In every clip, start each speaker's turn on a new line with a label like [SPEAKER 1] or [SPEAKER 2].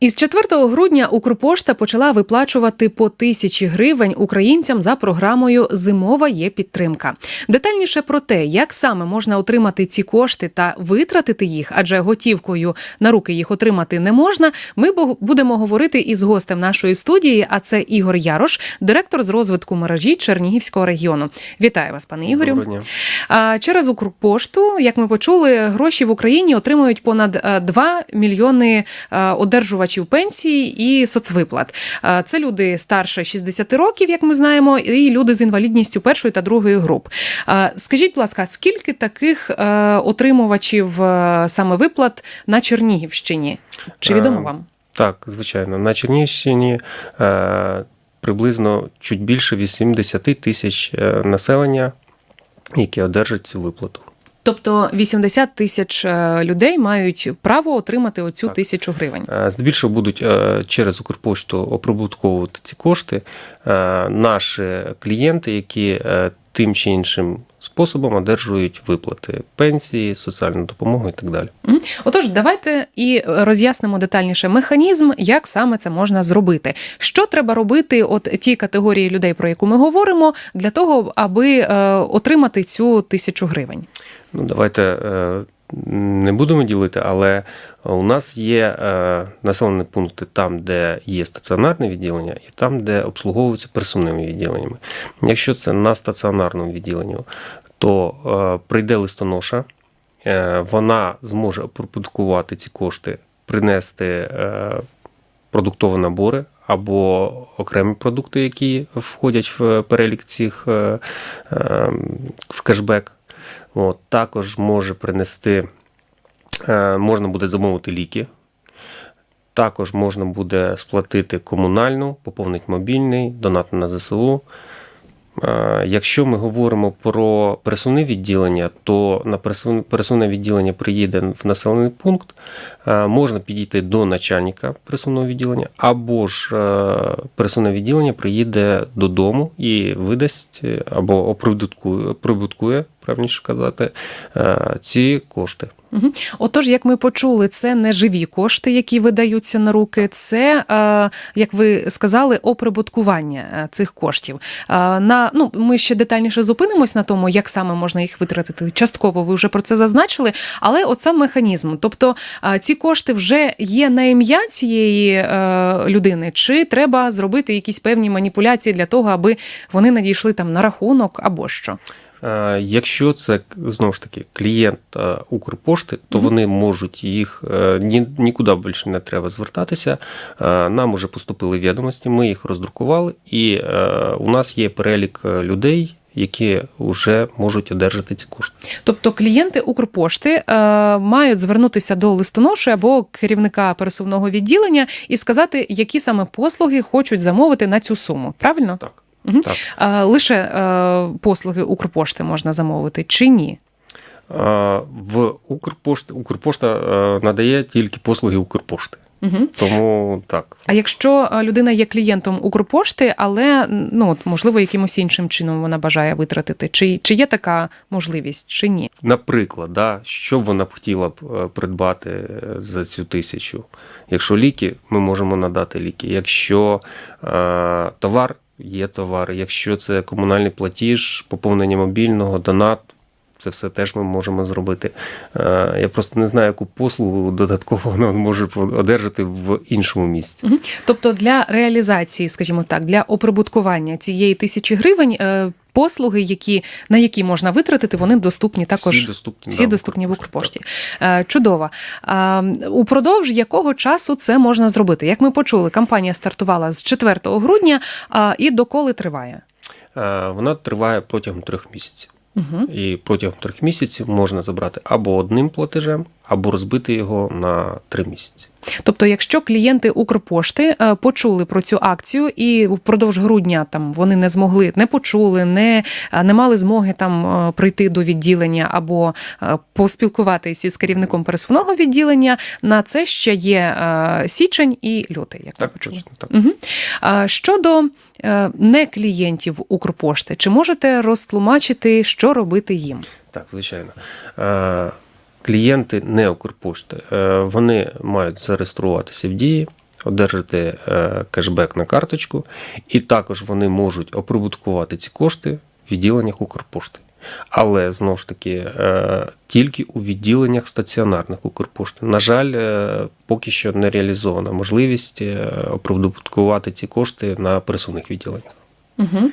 [SPEAKER 1] Із 4 грудня Укрпошта почала виплачувати по тисячі гривень українцям за програмою Зимова є підтримка. Детальніше про те, як саме можна отримати ці кошти та витратити їх, адже готівкою на руки їх отримати не можна. Ми бу- будемо говорити із гостем нашої студії. А це Ігор Ярош, директор з розвитку мережі Чернігівського регіону. Вітаю вас, пане Ігорю.
[SPEAKER 2] Доброго дня.
[SPEAKER 1] А Через Укрпошту, як ми почули, гроші в Україні отримують понад е, 2 мільйони е, одержувачів пенсії і соцвиплат. Е, Це люди старше 60 років, як ми знаємо, і люди з інвалідністю першої та другої груп. Е, Скажіть, будь ласка, скільки таких е, отримувачів саме виплат на Чернігівщині? Чи відомо вам?
[SPEAKER 2] Так, звичайно. На Чернігівщині приблизно чуть більше 80 тисяч населення, які одержать цю виплату.
[SPEAKER 1] Тобто 80 тисяч е, людей мають право отримати оцю
[SPEAKER 2] Так.
[SPEAKER 1] тисячу гривень.
[SPEAKER 2] Е, Здебільшого будуть е, через Укрпошту оприбутковувати ці кошти наші клієнти, які тим чи іншим способом одержують виплати пенсії, соціальну допомогу і так далі.
[SPEAKER 1] Отож, давайте і роз'яснимо детальніше механізм, як саме це можна зробити. Що треба робити, от ті категорії людей, про яку ми говоримо, для того, аби е, отримати цю тисячу гривень.
[SPEAKER 2] Ну, давайте е, не будемо ділити, але у нас є е, населені пункти там, де є стаціонарне відділення, і там, де обслуговуються персональними відділеннями. Якщо це на стаціонарному відділенні, то е, прийде листоноша, вона зможе оприбуткувати ці кошти, принести продуктові набори. Або окремі продукти, які входять в перелік цих в кешбек. От, також може принести, е, можна буде замовити ліки. Також можна буде сплатити комунальну, поповнити мобільний, донати на ЗСУ. Е, Якщо ми говоримо про пересувне відділення, то на пересувне- відділення приїде в населений пункт, е, можна підійти до начальника пересувного відділення, або ж пересувне відділення приїде додому і видасть або оприбуткує, правильніше казати, е, ці кошти.
[SPEAKER 1] Отож, як ми почули, це не живі кошти, які видаються на руки, це, е, як ви сказали, оприбуткування е, цих коштів. На ну ми ще детальніше зупинимось на тому, як саме можна їх витратити. Частково ви вже про це зазначили, але от сам механізм. Тобто ці кошти вже є на ім'я цієї людини, чи треба зробити якісь певні маніпуляції для того, аби вони надійшли там на рахунок або що?
[SPEAKER 2] Е, Якщо це знову ж таки клієнт е, Укрпошти, то вони можуть їх е, ні, нікуди більше не треба звертатися. Нам уже поступили відомості, ми їх роздрукували, і у нас є перелік людей, які вже можуть одержати ці кошти.
[SPEAKER 1] Тобто клієнти Укрпошти е, мають звернутися до листоноші або керівника пересувного відділення і сказати, які саме послуги хочуть замовити на цю суму. Правильно?
[SPEAKER 2] Так.
[SPEAKER 1] Мгм.
[SPEAKER 2] так.
[SPEAKER 1] Е, лише е, послуги Укрпошти можна замовити чи ні?
[SPEAKER 2] Е, В Укрпошти Укрпошта е, надає тільки послуги Укрпошти.
[SPEAKER 1] Угу.
[SPEAKER 2] Тому так.
[SPEAKER 1] А якщо е, людина є клієнтом Укрпошти, але ну можливо якимось іншим чином вона бажає витратити, чи, чи є така можливість, чи ні?
[SPEAKER 2] Наприклад, да, що б вона б хотіла б придбати за цю тисячу. Якщо ліки, ми можемо надати ліки. Якщо е, товар, є товари. Якщо це комунальний платіж, поповнення мобільного, донат, це все теж ми можемо зробити. Е, я просто не знаю, яку послугу додатково вона може одержати в іншому місці.
[SPEAKER 1] Тобто для реалізації, скажімо так, для оприбуткування цієї тисячі гривень. Е, Послуги, які на які можна витратити, вони доступні також
[SPEAKER 2] всі доступні,
[SPEAKER 1] всі
[SPEAKER 2] да,
[SPEAKER 1] доступні в
[SPEAKER 2] Укрпошті.
[SPEAKER 1] Укрпошті. Е, Чудово. Упродовж якого часу це можна зробити? Як ми почули, кампанія стартувала з 4 грудня і доколи триває?
[SPEAKER 2] Е, Вона триває протягом трьох місяців.
[SPEAKER 1] Угу.
[SPEAKER 2] І протягом трьох місяців можна забрати або одним платежем, або розбити його на три місяці.
[SPEAKER 1] Тобто, якщо клієнти Укрпошти е, почули про цю акцію і впродовж грудня там вони не змогли, не почули, не, е, не мали змоги там е, прийти до відділення або поспілкуватися із керівником пересувного відділення, на це ще є січень і лютий, як
[SPEAKER 2] Так,
[SPEAKER 1] почули.
[SPEAKER 2] точно так.
[SPEAKER 1] Угу. Щодо не клієнтів Укрпошти, чи можете розтлумачити, що робити їм?
[SPEAKER 2] Так, звичайно. Клієнти не Укрпошти, е, вони мають зареєструватися в дії, одержати е, кешбек на карточку, і також вони можуть оприбуткувати ці кошти в відділеннях Укрпошти. Але знову ж таки е, тільки у відділеннях стаціонарних Укрпошти. На жаль, поки що не реалізована можливість оприбуткувати ці кошти на пересувних відділеннях.
[SPEAKER 1] Угу.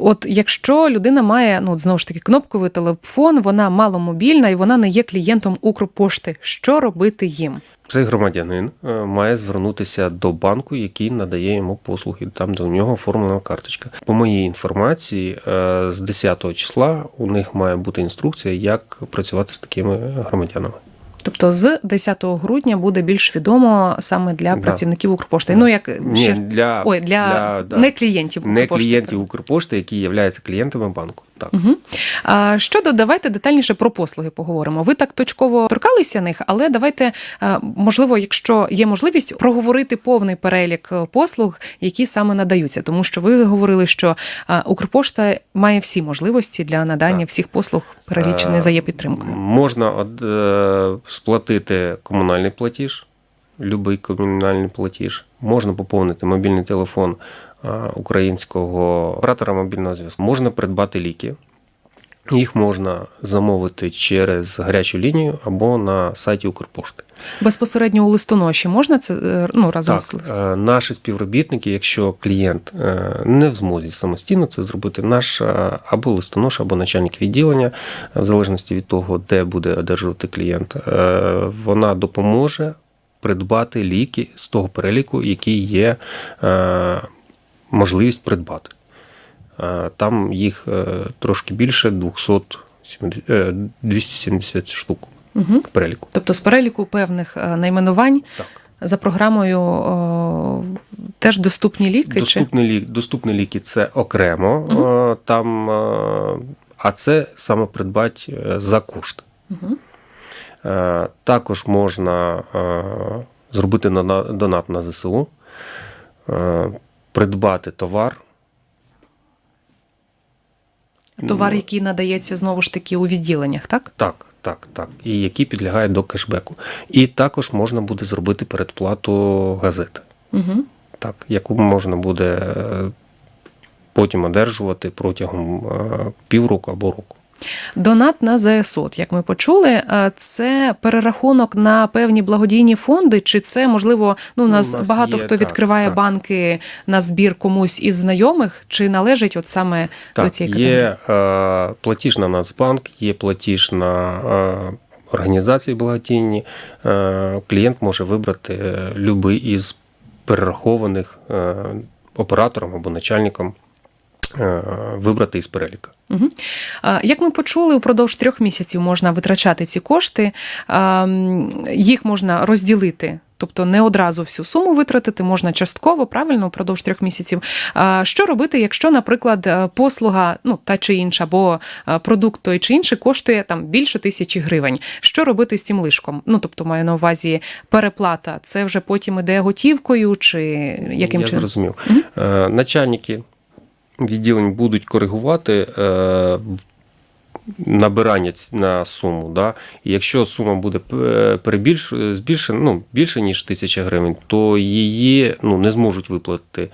[SPEAKER 1] От якщо людина має ну от знову ж таки кнопковий телефон, вона маломобільна і вона не є клієнтом Укрпошти, що робити їм?
[SPEAKER 2] Цей громадянин е, має звернутися до банку, який надає йому послуги, там, де у нього оформлена карточка. По моїй інформації, е, з 10 числа у них має бути інструкція, як працювати з такими громадянами.
[SPEAKER 1] Тобто з 10 грудня буде більш відомо саме для
[SPEAKER 2] Да.
[SPEAKER 1] працівників Укрпошти.
[SPEAKER 2] Да.
[SPEAKER 1] Ну як
[SPEAKER 2] Ні,
[SPEAKER 1] ще
[SPEAKER 2] для,
[SPEAKER 1] ой, для,
[SPEAKER 2] для
[SPEAKER 1] не клієнтів
[SPEAKER 2] не клієнтів Укрпошти, які являються клієнтами банку. Так.
[SPEAKER 1] Угу. А щодо давайте детальніше про послуги поговоримо. Ви так точково торкалися них, але давайте, е, можливо, якщо є можливість, проговорити повний перелік е, послуг, які саме надаються, тому що ви говорили, що е, Укрпошта має всі можливості для надання
[SPEAKER 2] Так.
[SPEAKER 1] всіх послуг, перелічених за є підтримкою.
[SPEAKER 2] Можна сплатити комунальний платіж, будь-який комунальний платіж. Можна поповнити мобільний телефон е, українського оператора мобільного зв'язку. Можна придбати ліки. Їх можна замовити через гарячу лінію або на сайті Укрпошти.
[SPEAKER 1] Безпосередньо у листоноші можна це е, ну разом з
[SPEAKER 2] Так, е, наші співробітники, якщо клієнт не в змозі самостійно це зробити, наш або листонош, або начальник відділення, в залежності від того, де буде одержувати клієнт, вона допоможе придбати ліки з того переліку, який є е, можливість придбати. Е, Там їх е, трошки більше 200, е, 270 штук
[SPEAKER 1] Угу.
[SPEAKER 2] переліку.
[SPEAKER 1] Тобто з переліку певних найменувань
[SPEAKER 2] Так.
[SPEAKER 1] за програмою о, теж доступні ліки. Чи?
[SPEAKER 2] Доступні, доступні ліки це окремо,
[SPEAKER 1] Мгм.
[SPEAKER 2] е, там, е, а це саме придбати е, за кошти.
[SPEAKER 1] Угу.
[SPEAKER 2] Е, Також можна е, зробити донат на ЗСУ, е, придбати товар.
[SPEAKER 1] Товар,
[SPEAKER 2] Ну,
[SPEAKER 1] який надається знову ж таки у відділеннях, так?
[SPEAKER 2] Так, так, так. І які підлягають до кешбеку. І також можна буде зробити передплату газети,
[SPEAKER 1] Угу.
[SPEAKER 2] так, яку можна буде потім одержувати протягом півроку або року.
[SPEAKER 1] Донат на ЗСУ, як ми почули, е, це перерахунок на певні благодійні фонди, чи це можливо, ну
[SPEAKER 2] Ну,
[SPEAKER 1] нас,
[SPEAKER 2] нас
[SPEAKER 1] багато
[SPEAKER 2] є,
[SPEAKER 1] хто
[SPEAKER 2] так,
[SPEAKER 1] відкриває
[SPEAKER 2] так.
[SPEAKER 1] банки на збір комусь із знайомих, чи належить от саме до цієї категорії?
[SPEAKER 2] є е, платіж на Нацбанк, є платіж на е, організації благодійні. Е, клієнт може вибрати е, любий із перерахованих е, оператором або начальником, вибрати із переліка.
[SPEAKER 1] Угу. Як ми почули, упродовж трьох місяців можна витрачати ці кошти, їх можна розділити. Тобто не одразу всю суму витратити, можна частково, правильно, упродовж трьох місяців. Що робити, якщо, наприклад, е, послуга, ну та чи інша, або е, продукт той чи інший коштує там більше тисячі гривень? Що робити з цим лишком? Ну тобто маю на увазі переплата. Це вже потім іде готівкою, чи яким
[SPEAKER 2] Я
[SPEAKER 1] чином?
[SPEAKER 2] зрозумів.
[SPEAKER 1] Мгм.
[SPEAKER 2] Е, начальники відділень будуть коригувати. Е, Набирання на суму, да? і якщо сума буде е, перебільш збільшена, ну більше ніж тисяча гривень, то її ну не зможуть виплатити.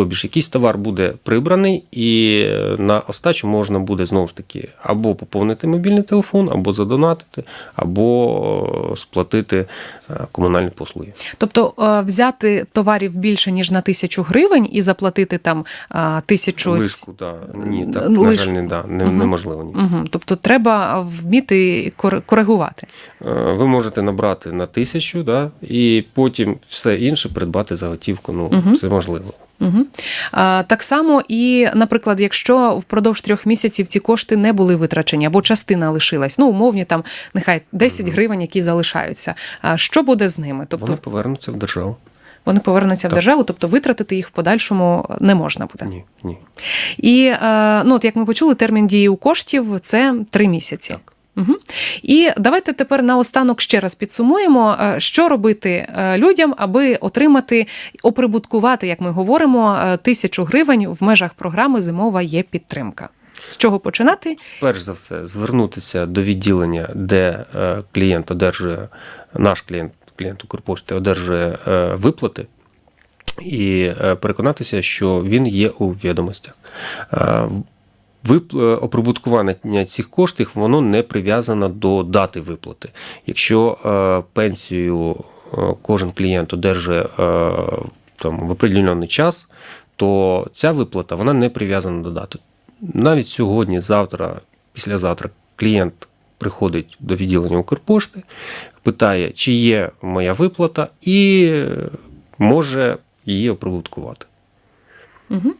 [SPEAKER 2] Тобі ж якийсь товар буде прибраний, і е, на остачу можна буде знову ж таки або поповнити мобільний телефон, або задонатити, або е, сплатити е, комунальні послуги.
[SPEAKER 1] Тобто взяти товарів більше ніж на тисячу гривень і заплатити там тисячу
[SPEAKER 2] Лишку, да. Ні, так,
[SPEAKER 1] Ну,
[SPEAKER 2] на жаль, не, да, не, неможливо. Ні.
[SPEAKER 1] Угу. Тобто треба вміти кор- коригувати.
[SPEAKER 2] Ви можете набрати на тисячу, да, і потім все інше придбати за готівку. Ну,
[SPEAKER 1] Мгм.
[SPEAKER 2] це можливо.
[SPEAKER 1] Угу. А, так само, і, наприклад, якщо впродовж трьох місяців ці кошти не були витрачені або частина лишилась, ну умовні там нехай 10
[SPEAKER 2] Мгм.
[SPEAKER 1] гривень, які залишаються. А що буде з ними? Тобто
[SPEAKER 2] Вони повернуться в державу.
[SPEAKER 1] Вони повернуться в державу, тобто витратити їх в подальшому не можна буде.
[SPEAKER 2] Ні, ні.
[SPEAKER 1] І е, ну, от як ми почули, термін дії у коштів це три місяці.
[SPEAKER 2] Так.
[SPEAKER 1] Угу. І давайте тепер наостанок ще раз підсумуємо, е, що робити е, людям, аби отримати, оприбуткувати, як ми говоримо, е, тисячу гривень в межах програми Зимова є підтримка. З чого починати?
[SPEAKER 2] Перш за все, звернутися до відділення, де клієнт одержує, наш клієнт, клієнт Укрпошти одержує виплати, і переконатися, що він є у відомостях. Е, Оприбуткування цих коштів воно не прив'язано до дати виплати. Якщо е, пенсію е, кожен клієнт одержує там, в определений час, то ця виплата вона не прив'язана до дати. Навіть сьогодні, завтра, післязавтра клієнт приходить до відділення Укрпошти, питає, чи є моя виплата, і може її оприбуткувати.
[SPEAKER 1] Угу.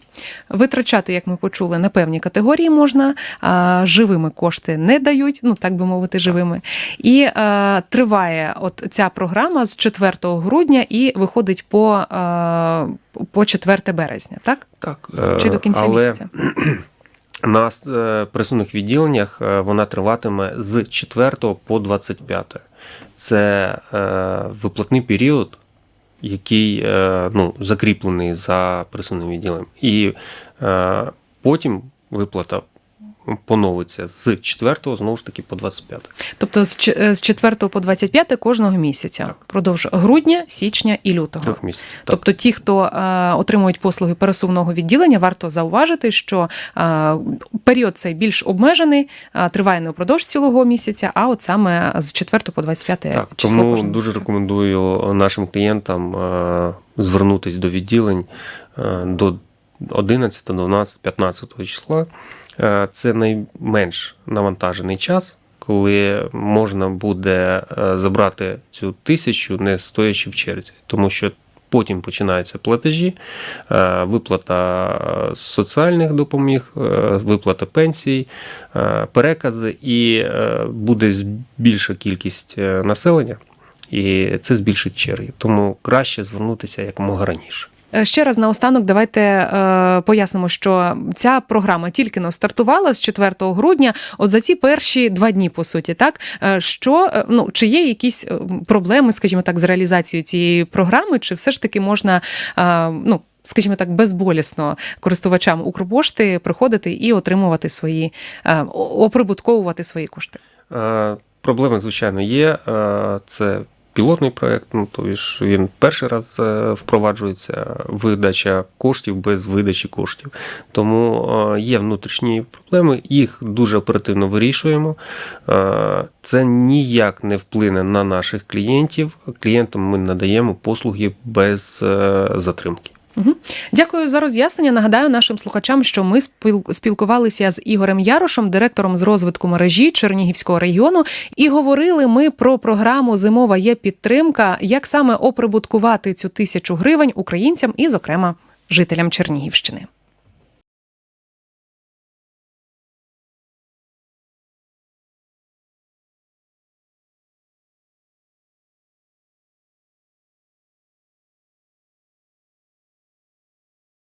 [SPEAKER 1] Витрачати, як ми почули, на певні категорії можна, а живими кошти не дають, ну так би мовити, живими. І е, триває от ця програма з 4 грудня і виходить по, е, по 4 березня, так?
[SPEAKER 2] Так,
[SPEAKER 1] Чи до кінця
[SPEAKER 2] але
[SPEAKER 1] місяця?
[SPEAKER 2] На е, пересувних відділеннях е, вона триватиме з 4 по 25. Це е, виплатний період, який е, ну, закріплений за присунним відділом. І е, потім виплата поновиться з 4 знову ж таки по 25.
[SPEAKER 1] Тобто з ч- е, з 4 по 25 кожного місяця,
[SPEAKER 2] Так.
[SPEAKER 1] впродовж грудня, січня і лютого.
[SPEAKER 2] Трьох місяців. Так.
[SPEAKER 1] Тобто ті, хто е, отримують послуги пересувного відділення, варто зауважити, що е, період цей більш обмежений, е, триває не впродовж цілого місяця, а от саме з 4 по 25
[SPEAKER 2] Так,
[SPEAKER 1] число
[SPEAKER 2] тому дуже
[SPEAKER 1] місяця.
[SPEAKER 2] рекомендую нашим клієнтам е, звернутися до відділень е, до 11, 12, 15 числа. Е, Це найменш навантажений час, коли можна буде е, забрати цю тисячу, не стоячи в черзі, тому що. Потім починаються платежі, е, виплата соціальних допоміг, виплата пенсій, перекази, і буде більша кількість населення, і це збільшить черги. Тому краще звернутися якомога раніше.
[SPEAKER 1] Е, Ще раз наостанок, давайте е, пояснимо, що ця програма тільки но стартувала з 4 грудня. От за ці перші два дні, по суті, так Е, що е, ну чи є якісь проблеми, скажімо так, з реалізацією цієї програми, чи все ж таки можна е, ну. Скажімо так, безболісно користувачам Укрпошти приходити і отримувати свої е, оприбутковувати свої кошти.
[SPEAKER 2] Е, Проблеми, звичайно, є. Е, Це пілотний проєкт, ну тобто ж він перший раз е, впроваджується видача коштів без видачі коштів. Тому е, є внутрішні проблеми, їх дуже оперативно вирішуємо. Е, Це ніяк не вплине на наших клієнтів. Клієнтам ми надаємо послуги без затримки.
[SPEAKER 1] Мгм. Дякую за роз'яснення. Нагадаю нашим слухачам, що ми спіл- спілкувалися з Ігорем Ярошем, директором з розвитку мережі Чернігівського регіону, і говорили ми про програму Зимова є підтримка, як саме оприбуткувати цю тисячу гривень українцям і, зокрема, жителям Чернігівщини.